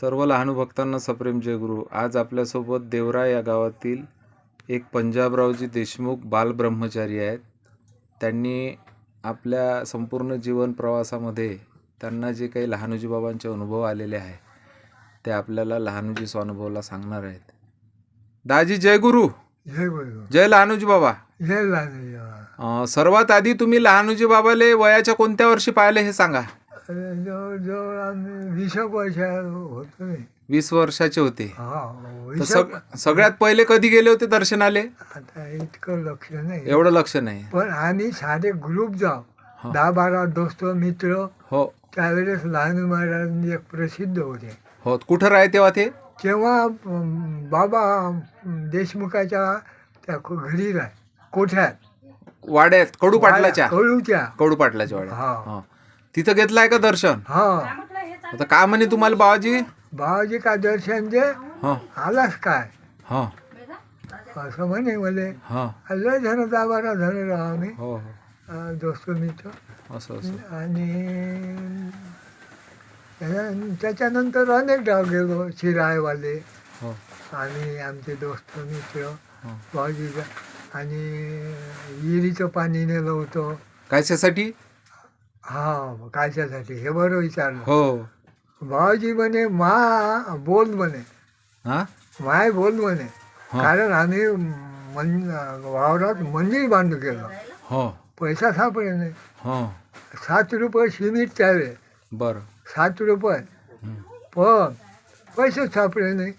सर्व लहानू भक्तांना सप्रेम जय गुरु. आज आपल्यासोबत देवरा या गावातील एक पंजाबरावजी देशमुख बालब्रह्मचारी आहेत. त्यांनी आपल्या संपूर्ण जीवन प्रवासामध्ये त्यांना जे काही लहानूजी बाबांचे अनुभव आलेले आहे ते आपल्याला लहानूजी स्वानुभवला सांगणार आहेत. दाजी जय गुरु. जय गुरु. जय लहानूजी बाबा. जय लहानजी अं, सर्वात आधी तुम्ही लहानूजी बाबाले वयाच्या कोणत्या वर्षी पाहिले हे सांगा. जवळजवळ आम्ही वीस वर्ष होतो. नाही वीस वर्षाचे होते हा तर वीस सग सगळ्यात पहिले कधी गेले होते दर्शनाले? आता इतकं लक्ष नाही. एवढं लक्ष नाही. पण आम्ही सारे ग्रुप जाऊ. दहा बारा दोस्त मित्र. हो. त्यावेळेस लहान महाराज एक प्रसिद्ध होते. हो कुठं राहे तेव्हा ते? तेव्हा अं, बाबा अं, देशमुखाच्या त्या को- घरी राह कोठ्यात? वाड्यात कडू पाटलाच्या कळूच्या कडू पाटलाच्या वाड्यात. हा. हा. तिथं घेतलाय का दर्शन? हा. आता का म्हणे तुम्हाला बाबाजी? बाबाजी का दर्शन दे? हा. आलास काय? हा. असं म्हणे मले. हा. लय जण दहा बारा जण राहा आम्ही. हो हो. अं, दोस्त मित्र असं असं. आणि त्याच्या- त्याच्यानंतर अनेक गाव गेलो शिरायवाले. हो. आणि आमचे दोस्त मित्र हो. आणि विहिरीचं पाणी नेलं होतं. कशासाठी हा कायच्यासाठी हे बरं विचारलं. हो. भाऊजी म्हणे मा बोल म्हणे. हा? माय बोल म्हणे. कारण आम्ही मन वावरात मंदिर बांधून गेलो. हो. पैसा सापडे नाही. हो. सात रुपये सिमेंट त्यावे. बरं. सात रुपये. पण पैसे सापडले नाही.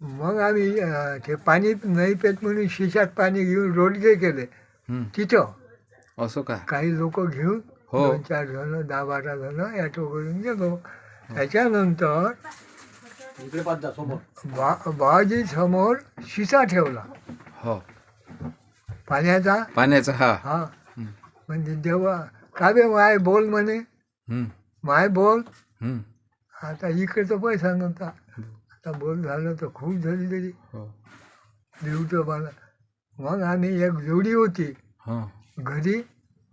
मग आम्ही ते पाणी नाही पेत म्हणून शिशात पाणी घेऊन रोडगे केले. तिथं असं काय? काही लोक घेऊन हो. दोन चार जण दहा बारा जण ॲटो करून गेलो त्याच्यानंतर बा बाजी समोर शिसा ठेवला. हो. पाण्याचा? पाण्याचा हा. हा. हं. म्हणजे देवा का बे माय बोल म्हणे? हं. माय बोल? हं. आता इकडचं पैसा नव्हता आता बोल झालं तर खूप झाली तरी. हो. देऊचं मला. मग आम्ही एक जोडी होती. हो. घरी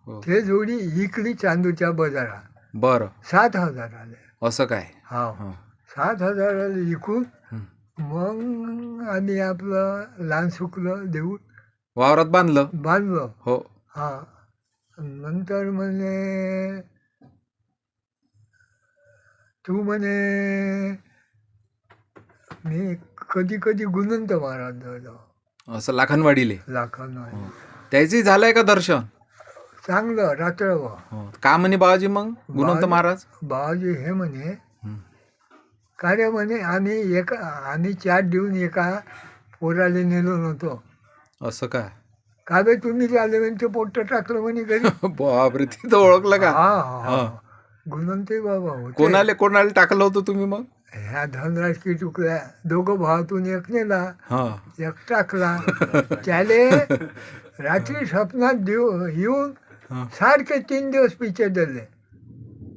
ते जोडी इकली चांदूच्या बाजारात. बरं. सात हजार आले. असं काय? हा हो. सात हजाराला विकून हं. मग आम्ही आपलं लहान सुकलं देऊन वावरात बांधलं? बांधलं. हो. हा. नंतर म्हणे तू म्हणे मी कधी कधी गुणंत महाराज झालो. असं लाखनवाडीले लाखांना हो. त्याची झालंय का दर्शन? चांगलं रात्रभर. हो. का म्हणे बाबाजी मग? गुणवंत महाराज? बाबाजी हे म्हणे हं. कार्य म्हणे आम्ही एका आम्ही चार देऊन एका पोराला नेलो नव्हतो. असं काय? का बे तुम्ही आले म्हणे ते पोट्ट टाकलं म्हणे घरी? बापरे तिथं ओळखलं का? हा हा. गुणवंते बाबा होते. कोणाले कोणाला टाकलं होतं तुम्ही मग? ह्या धनराज की तुकड्या दोघं भावातून एक नेला हा. एक टाकला. त्याले रात्री स्वप्नात देऊ येऊन हा. सारखे तीन दिवस पिक्चर दिले.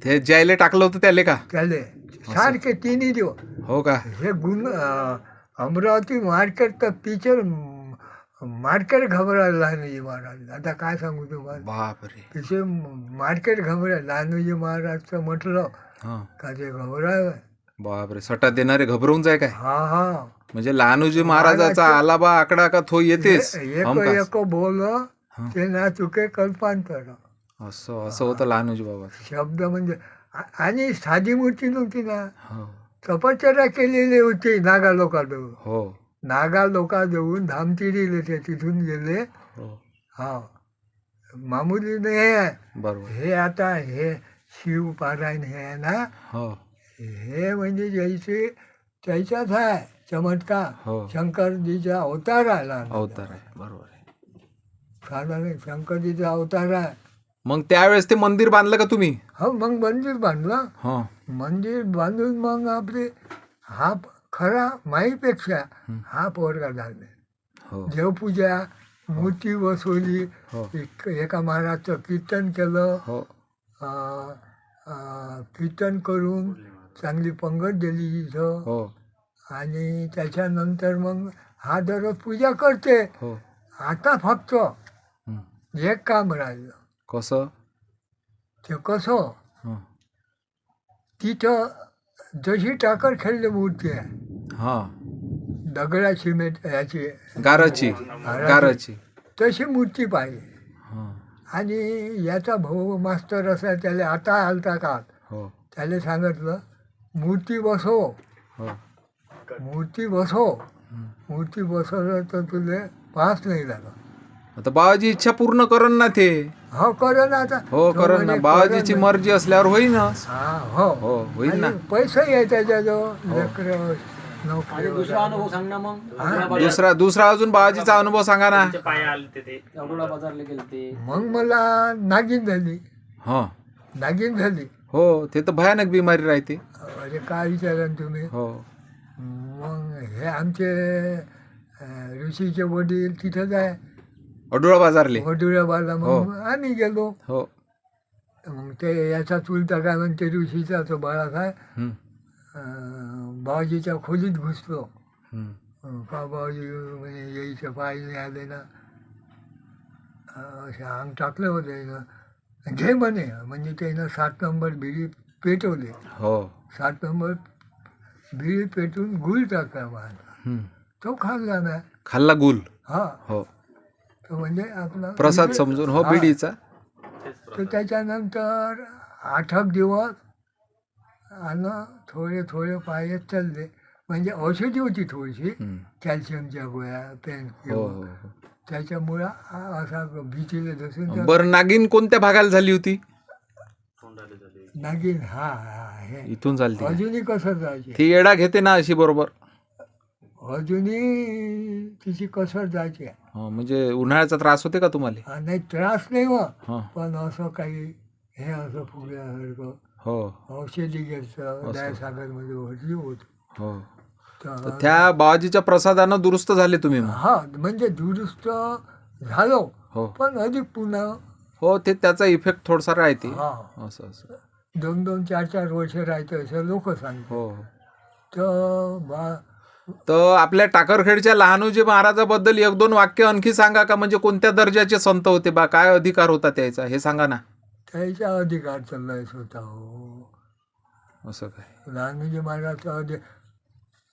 ते ज्यायले टाकलं होतं त्याले का? त्याले. सारखे तिन्ही दिवस. हो का? हे गुण अं, अमरावती मार्केट तर पिक्चर मार्केट घबरायला लहानजी महाराज. आता काय सांगू तुम्हाला? बापरे. तिथे मार्केट घबराय लहानजी महाराजचं म्हटलं हा. का ते घबराय बापरे. सटा देणारे घबरवून जाय काय? हा हा. म्हणजे लहानूजी महाराजाचा आला बा आकडा का थो येतेच? एक बोल. ते ना चुके कल्पांतर असं असं होतं लहानूजी बाबा. शब्द म्हणजे आणि साधी मूर्ती नव्हती ना. हो. तपश्चर्या केलेली होती नागा लोकांजवळ. हो. नागा लोकांजवळून धामतिरीले ते तिथून गेले. हो. हा. मामुली नाही आहे बरोबर. हे आता हे शिव पारायण हे आहे ना. हो. हे म्हणजे जैसे त्याच्याच आहे चमत्कार. हो. शंकरजीचा अवतार आला. अवतार आहे. बरोबर आहे साधा नाही शंकरजीचा अवतार आहे. मग त्यावेळेस ते मंदिर बांधलं का तुम्ही? हो मग मंदिर बांधलं. हो. मंदिर बांधून मग आपले हा प- खरा माईपेक्षा हं. हा पोरगा झाले. हो. देवपूजा मूर्ती बसवली हो. एक- एका महाराजचं कीर्तन केलं. हो. अं, अं, कीर्तन करून चांगली पंगत दिली तिथं हो. आणि त्याच्यानंतर मग हा दररोज पूजा करते. हो. आता फक्त हं. एक काम राहिलं कसं ते कसं हं. तिथं जशी टाकर खेळली मूर्ती आहे हां दगडा सिमेंट याची गाराची गाराची तशी मूर्ती पाहिजे हां आणि याचा भाऊ मास्तर असा त्याला आता आलता का हो त्याला सांगितलं मूर्ती बसव हो मूर्ती बसव हं. मूर्ती बसवलं तर तुले पास नाही लागत आता बाबाजी इच्छा पूर्ण करन ना ते. हो कर ना आता. हो तो करन ना बाबाजीची. मर्जी असल्यावर होईनच हा हो. हो होईल ना. आणि पैसे त्याच्याजवळ लेकरं नोकरी दुसरा अनुभव सांग ना मग. हा? दुसरा दुसरा अजून बाबाजीचा अनुभव सांगा ना. पाया आले ते. ते अकोला बाजारला गेले ते मग मला नागिन झाली. हो. नागिन झाली. हो ते तर भयानक बिमारी राहते. अरे काय विचारा तुम्ही. हो. मग हे आमचे अं, ऋषीचे वडील तिथंच आहे अडुळा बाजारले. वडुळ्याबाला मग आम्ही गेलो. हो. मग ते याचा चुलता काय म्हणते ऋषीचा तो बाळासाहेब हं, अं, बाबाजीच्या खोलीत घुसलो. हं. अं, का बाबाजी म्हणे यायचं पाय नाही आले ना. अं, असे अंग टाकलं होतं घे म्हणे म्हणजे त्यानं सात नंबर बिडी पेटवले. हो. सात नंबर बिडी पेटून गुळ टाकला मला हं. तो खाल्ला ना. खाल्ला गुल हा. हो. तो म्हणजे आपला प्रसाद समजून हो. बिडीचा. तर त्याच्यानंतर आठ एक दिवस आणि थोडे थोडे पाय चालले. म्हणजे औषधी होती थोडीशी. कॅल्शियमच्या गोळ्या पेन हो हो हो. त्याच्यामुळं असा भीतीला धसून बरं नागिन कोणत्या भागाला झाली होती? नागिन हा हा हे. इथून झाली ती. अजूनही कसं जायचे? ती येडा घेते ना अशी बरोबर. अजूनही तिची कसर जायची हो, म्हणजे उन्हाळ्याचा त्रास होते का तुम्हाला? हा, नाही त्रास नाही हो हो. पण असं काही हे असं फुगल्यासारखं हो. औषधी घ्यायचं दयासागरमध्ये भरली होत. हो. तर तर त्या बाबाजीच्या प्रसादानं दुरुस्त झाले तुम्ही मग? हा म्हणजे दुरुस्त झालो हो. पण अधिक पुन्हा हो ते त्याचा इफेक्ट थोडासा राहते. हा. असं असं. दोन दोन चार चार वर्ष राहायचं असं लोक सांगतात. हो. तर बा तर आपल्या टाकरखेडच्या लहानोजी महाराजाबद्दल एक दोन वाक्य आणखी सांगा का? म्हणजे कोणत्या दर्जाचे संत होते बा? काय अधिकार होता त्याचा? हे सांगा ना. त्याचा अधिकार चाललाय स्वतः हो. असं काय? लहानजी महाराजचा अधिक